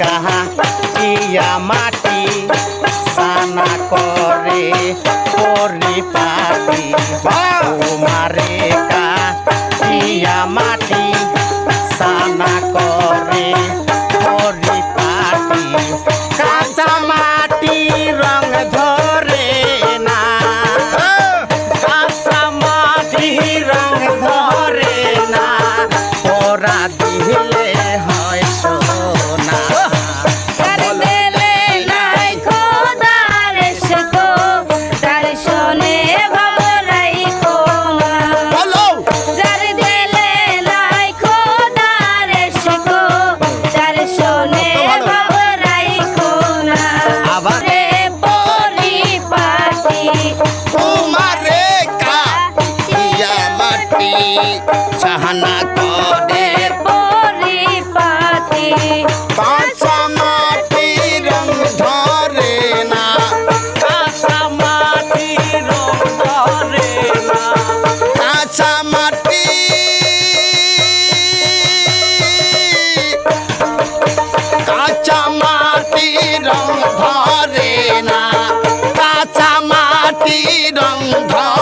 কাহা ইয়া মাটি সানা করে পরিপাটি তোমারে মাটি করে পরিপাটি কাঁচা মাটি রং ধরে না। কাঁচা মাটি রং ধরে না। কাঁচা মাটি কাঁচা মাটি রং ধরে না। কাঁচা মাটি রং ধরে